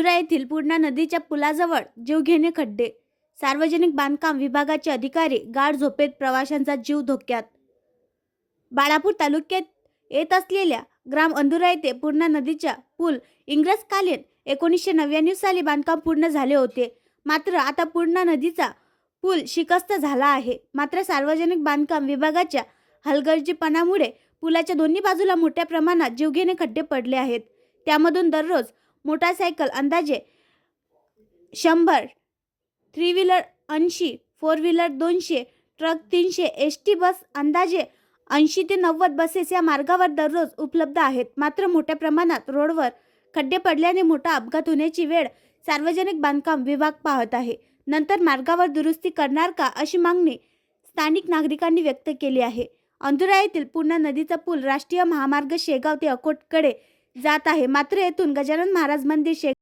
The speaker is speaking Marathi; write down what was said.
अंधुरा येथील पूर्णा नदीच्या पुलाजवळ जीवघेणे खड्डे. सार्वजनिक बांधकाम विभागाचे अधिकारी गाढ झोपेत प्रवाशांचा जीव धोक्यात. बाळापूर तालुक्यात येत असलेल्या ग्राम अंधुरा येथे पूर्णा नदीच्या पूल इंग्रजकालीन एकोणीसशे नव्याण्णव साली बांधकाम पूर्ण झाले होते. मात्र आता पूर्णा नदीचा पूल शिकस्त झाला आहे. मात्र सार्वजनिक बांधकाम विभागाच्या हलगर्जीपणामुळे पुलाच्या दोन्ही बाजूला मोठ्या प्रमाणात जीवघेणे खड्डे पडले आहेत. त्यामधून दररोज मोटारसायकल अंदाजे शंभर थ्री व्हीलर ऐंशी फोर व्हीलर दोनशे ट्रक तीनशे एस टी बस अंदाजे ऐंशी ते नव्वद बसेस या मार्गावर दररोज उपलब्ध आहेत. मात्र मोठ्या प्रमाणात रोडवर खड्डे पडल्याने मोठा अपघात होण्याची वेळ सार्वजनिक बांधकाम विभाग पाहत आहे. नंतर मार्गावर दुरुस्ती करणार का अशी मागणी स्थानिक नागरिकांनी व्यक्त केली आहे. अंधुरा येथील पूर्णा नदीचा पूल राष्ट्रीय महामार्ग शेगाव ते अकोटकडे जात आहे. मात्र येथून गजानन महाराज मंदिर शे